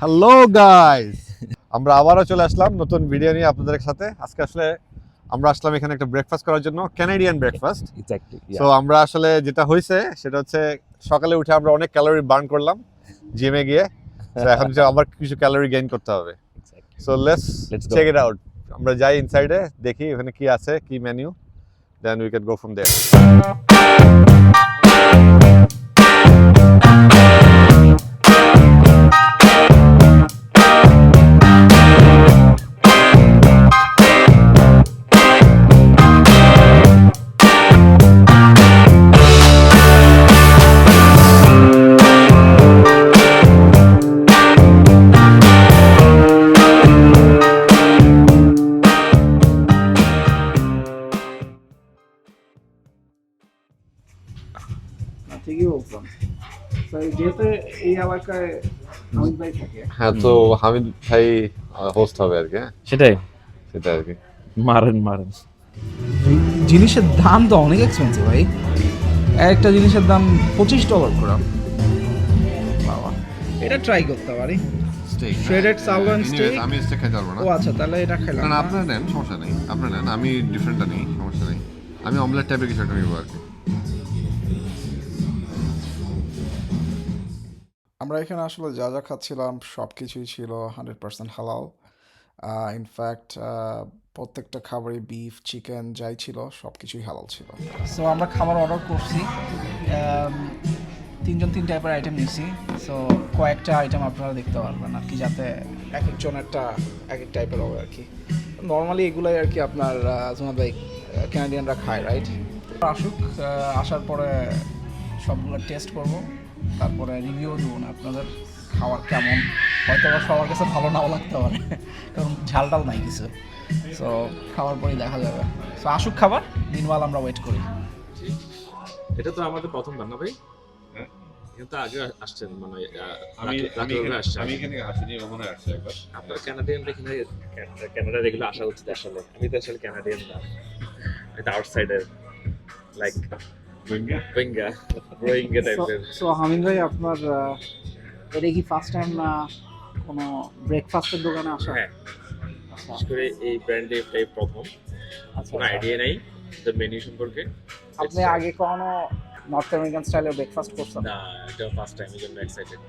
Hello guys আমরা আবারও চলে আসলাম নতুন ভিডিও নিয়ে আপনাদের সাথে। আজকে আসলে আমরা আসলাম এখানে একটা ব্রেকফাস্ট করার জন্য ক্যানাডিয়ান ব্রেকফাস্ট. সো আমরা আসলে যেটা হয়েছে সেটা হচ্ছে সকালে উঠে আমরা অনেক ক্যালোরি বার্ন করলাম জিমে গিয়ে। এখন আবার কিছু ক্যালোরি গেইন করতে হবে. So let's check it out আমরা যাই ইনসাইডে দেখি ওখানে কি আছে কি menu then we can go from there যেহেতু এই এলাকায় হামিদ ভাই থাকে। হ্যাঁ তো হামিদ ভাই হোস্ট হবে আর কি হ্যাঁ? সেটাই। সেটা আর কি। মারেন মারেন। জিনিসের দাম তো অনেক এক্সপেন্সিভ ভাই। একটা জিনিসের দাম পঁচিশ ডলার করে। বাবা। এটা ট্রাই করতে পারি। Steak Shredded sirloin steak? আমি স্টেক খেতে পারব না। ও আচ্ছা তাহলে এটা খেলাম। না না আপনারা নেন সমস্যা নেই। আপনারা নেন আমি ডিফারেন্টটা নেই সমস্যা নেই। আমি অমলেট টাইপের কিছু একটা নিবো আর কি। আমরা এখানে আসলে যা যা খাচ্ছিলাম সব কিছুই ছিল হান্ড্রেড পার্সেন্ট হালাল ইনফ্যাক্ট প্রত্যেকটা খাবারই বিফ চিকেন যাই ছিল সব কিছুই হালাল ছিল। সো আমরা খাবার অর্ডার করছি। তিনজন তিন টাইপের আইটেম নিয়েছি সো কয়েকটা আইটেম আপনারা দেখতে পারবেন আর কি যাতে এক একজনেরটা এক এক টাইপের হবে আর কি। নর্মালি এগুলোই আর কি আপনার জোনা ভাই ক্যানাডিয়ানরা খায় রাইট আসুক আসার পরে সবগুলো টেস্ট করব তারপরে রিভিউ দেবো না আপনাদের খাওয়ার কেমন? হয়তো বা সবার কাছে ভালো নাও লাগতে পারে কারণ ঝাল টাল নাই কিছু। সো খাওয়ার পরেই দেখা যাবে। সো আসুক খাবার দিনওয়াল আমরা ওয়েট করি। এটা তো আমাদের প্রথম রান্না ভাই। কিন্তু আগে আসছেন মানে আমি আমি আমি এখানে আসিনি ওখানে আসছি একবার। আপনার কানাডিয়ান এখানে কানাডা এগুলো আসা উচিত আসলে। আমি তো আসলে কানাডিয়ান না। এটা আউটসাইডার লাইক রোহিঙ্গা রোহিঙ্গা রোহিঙ্গা টাইপের সো হামিদ ভাই আপনার আহ, এটা কি ফার্স্ট টাইম না কোনো ব্রেকফাস্টের দোকানে আসা? হ্যাঁ। বিশেষ করে এই ব্র্যান্ডে এটাই প্রথম। আচ্ছা কোনো আইডিয়া নাই। দ্য মেনু সম্পর্কে। আপনি আগে কখনো নর্থ আমেরিকান স্টাইলে ব্রেকফাস্ট করছেন? না এটা ফার্স্ট টাইম এই জন্য excited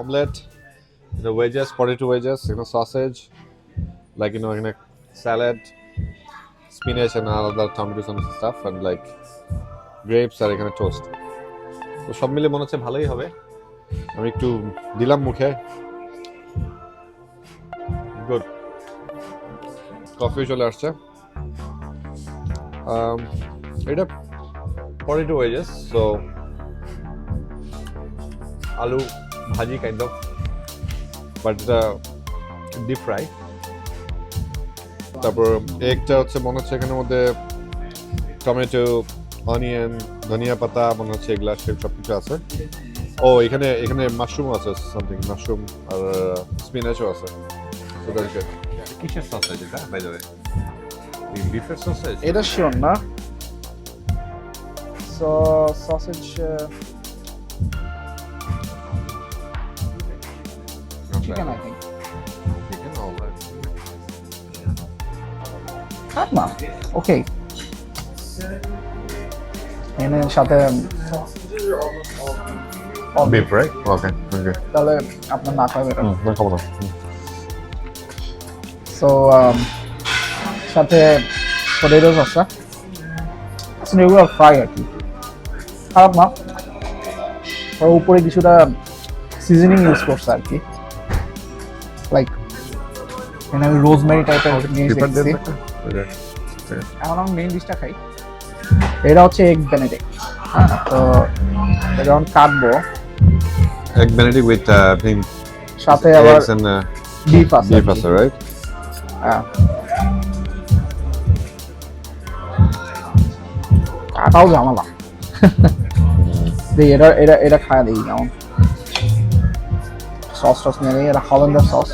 omelette the wedges potato wedges এখানে sausage like you know এখানে salad spinach and all other tomatoes and stuff and like grapes আর এখানে toast তো সব মিলে মনে হচ্ছে ভালোই হবে আমি একটু দিলাম মুখে গুড কফি চলে আসছে Um, এটা পটেটো ওয়েজেস সো আলু ভাজি কাইন্ড অফ বাট এটা ডিপ ফ্রাই তারপর এগটা হচ্ছে মনে হচ্ছে এখানের মধ্যে টমেটো অনিয়ন ধনিয়া পাতা মনে হচ্ছে এগুলা সে- সব কিছু আছে। ও এখানে এখানে মাশরুম আছে সামথিং মাশরুম আর স্পিনাচও আছে। That's good. কিসের সসেজ এটা বাই দ্য ওয়ে বিফের সসেজ এটা শিওর না। Sausage chicken I think Chicken. খাক না ওকে এনে সাথে Beef, right? Okay, okay. তাহলে আপনার না খাবে হুম, না খাব না। সো um, সাথে পটেটোস আছে রেগুলার ফ্রাই আর কি খারাপ না আর উপরে কিছুটা সিজনিং ইউজ করছে আর কি লাইক এখানে আমি রোজমেরি টাইপের জিনিস দেখছি. এখন আমি মেইন ডিশটা খাই। এটা হচ্ছে এগ বেনেডিক্ট তো যখন কাটবো। With uh, I think সাথে আবার and uh, বিফ আছে। beef আছে, right? হ্যাঁ। কাটাও ঝামেলা। দেখি এটা এটা এটা খায় দেখি কেমন সস টস নিয়ে দেখি এটা হল্যান্ডার সস।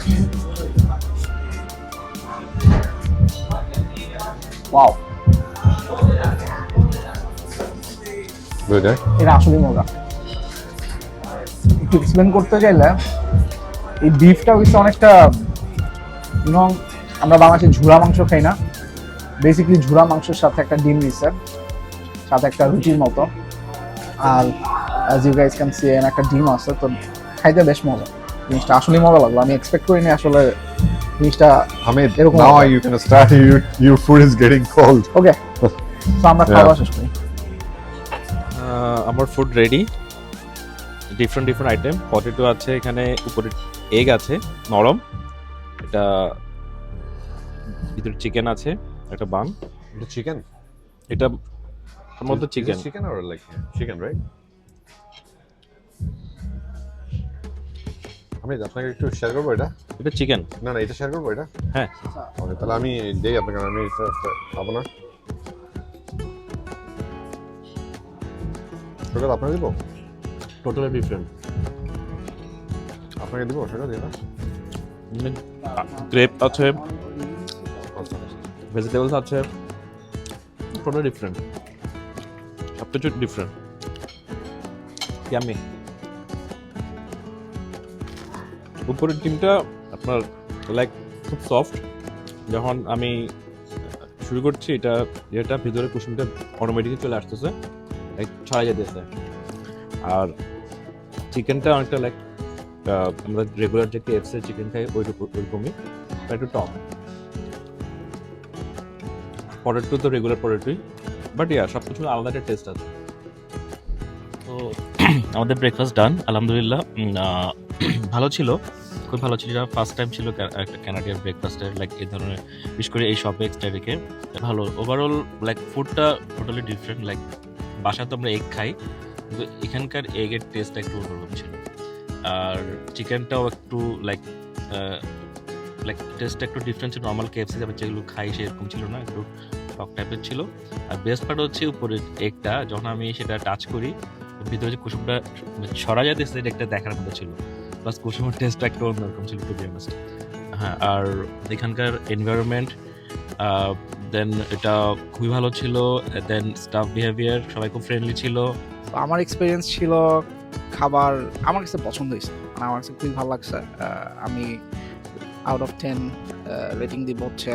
ওয়াও? এটা আসলেই মজা। একটু এক্সপ্লেন করতে চাইলে এই বিফটা হচ্ছে অনেকটা ইউনো আমরা বাংলাদেশে ঝুরা মাংস খাই না। বেসিক্যালি ঝুরা মাংসের সাথে একটা ডিম দিচ্ছে সাথে একটা রুটির মতো। আর as you guys can see একটা ডিম আছে তো খাইতে বেশ মজা। জিনিসটা আসলেই মজা লাগল। আমি এক্সপেক্ট করিনি আসলে জিনিসটা Hamid, এরকম হবে। you can start. Your, your food is getting cold. ওকে তো আমরা খাওয়া শেষ করি। আমার food ready different different item potato আছে এখানে উপরে এগ আছে নরম। এটা ভিতরে চিকেন আছে একটা বান The chicken. এটা মধ্যে it chicken chicken or like chicken, আমি আপনাকে একটু শেয়ার করব এটা? এটা চিকেন না না এটা শেয়ার করব এটা? হ্যাঁ। ওকে তাহলে আমি দেই আপনাকে আমি খাব না। সকাল আপনাকে দিব? টোটালি ডিফারেন্ট আপনাকে দিব সকাল দিয়ে না গ্রেপ আছে। আচ্ছা। ভেজিটেবলস আছে। টোটালি ডিফারেন্ট সব কিছু ডিফারেন্ট ইয়ামি উপরের ডিমটা আপনার লাইক খুব সফট যখন আমি শুরু করছি, এটা এটা ভিতরে কুসুমটা অটোমেটিকলি চলে আসতেছে লাইক ছড়া যেতেছে। আর চিকেনটা অনেকটা লাইক আমরা রেগুলার যে কেএফসি চিকেন খাই, ওইরকম, ওইরকমই একটু টক পটেটো তো রেগুলার পটেটোই বাট ইয়া সব কিছু আলাদা একটা টেস্ট আছে। তো, আমাদের ব্রেকফাস্ট ডান আলহামদুলিল্লাহ। ভালো ছিল, খুব ভালো ছিল। এটা ফার্স্ট টাইম ছিল একটা কানাডিয়ান ব্রেকফাস্টের লাইক এই ধরনের, বিশেষ করে এই এক্সট্রা রেখে ভালো। ওভারঅল লাইক ফুডটা টোটালি ডিফারেন্ট লাইক বাসায় তো আমরা এগ খাই, কিন্তু এখানকার এগের টেস্টটা একটু অন্যরকম ছিল। আর চিকেনটাও একটু লাইক লাইক টেস্টটা একটু ডিফারেন্ট ছিল। নর্মাল কেএফসি আমরা যেগুলো খাই সেরকম ছিল না, একটু টক টাইপের ছিল। আর বেস্ট পার্ট হচ্ছে উপরের এগটা যখন আমি সেটা টাচ করি, ভিতরে যে কুসুমটা ছড়া যাইতেছে এটা একটা দেখার মতো ছিল। প্লাস কুসুমের টেস্টটা একটু অন্যরকম ছিল টু হ্যাঁ আর এখানকার এনভায়রনমেন্ট দেন এটা খুবই ভালো ছিল দেন স্টাফ বিহেভিয়ার সবাই খুব ফ্রেন্ডলি ছিল। আমার এক্সপিরিয়েন্স ছিল খাবার, আমার কাছে পছন্দ হয়েছে। মানে আমার কাছে খুবই ভালো লাগছে। আমি আউট অফ টেন রেটিং দিব হচ্ছে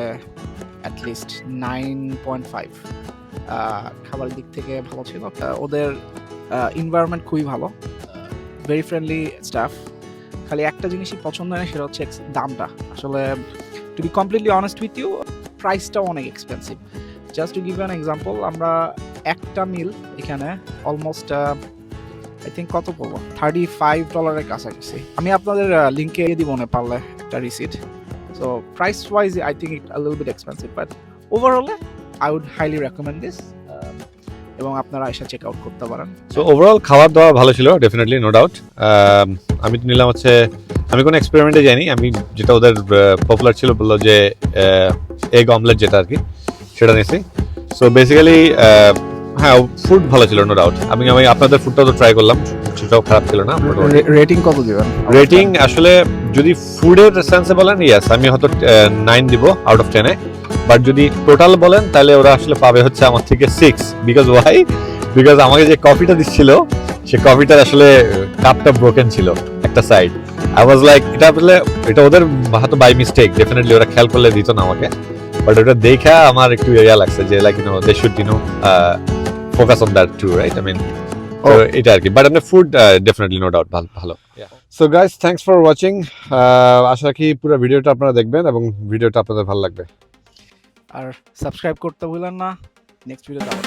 অ্যাটলিস্ট নাইন পয়েন্ট ফাইভ খাবারের দিক থেকে ভালো ছিল। ওদের এনভায়রনমেন্ট খুবই ভালো। ভেরি ফ্রেন্ডলি স্টাফ খালি একটা জিনিসই পছন্দ হয় সেটা হচ্ছে দামটা। আসলে to be completely honest with you প্রাইসটাও অনেক expensive just to give an example আমরা একটা মিল এখানে অলমোস্ট আই থিঙ্ক কত পড়ব থার্টি ফাইভ ডলারের কাছাকাছি। আমি আপনাদের লিঙ্কে দিব না পারলে একটা receipt so price wise I think it little bit expensive but ওভারঅলে I would highly recommend this এবং আপনারা এসে চেক আউট করতে পারেন। সো ওভারঅল খাওয়ার দাওয়া ভালো ছিল ডেফিনেটলি নো ডাউট আমি তো নিলাম হচ্ছে আমি কোনো এক্সপেরিমেন্টে যাইনি। আমি যেটা ওদের পপুলার ছিল বলল যে এগ অমলেট যেটা আর কি সেটা নিয়েছি। সো বেসিক্যালি হ্যাঁ ফুড ভালো ছিল নো ডাউট আমি আমি আপনাদের ফুডটাও তো ট্রাই করলাম সেটাও খারাপ ছিল না রেটিং কত দিবেন? রেটিং আসলে যদি ফুডের সেন্সে বলেন ইয়েস আমি হয়তো নাইন দিব আউট অফ টেনে বাট যদি টোটাল বলেন তাহলে ওরা আসলে পাবে হচ্ছে আমার থেকে সিক্স বিকজ ওয়াই বিকজ আমাকে যে কফিটা দিচ্ছিল সে কফিটার আসলে কাপটা ব্রোকেন ছিল একটা সাইড আই ওয়াজ লাইক এটা আসলে এটা ওদের হয়তো বাই মিস্টেক ডেফিনেটলি ওরা খেয়াল করলে দিত না আমাকে। বাট ওটা দেখা আমার একটু ইয়া লাগছে যে like you know they should you know focus on that too right I mean এটা আর কি। বাট আপনার ফুড ডেফিনেটলি নো ডাউট ভালো ভালো so guys thanks for watching আশা রাখি পুরো ভিডিওটা আপনারা দেখবেন এবং ভিডিওটা আপনাদের ভালো লাগবে। আর সাবস্ক্রাইব করতে ভুলেন না নেক্সট হবে।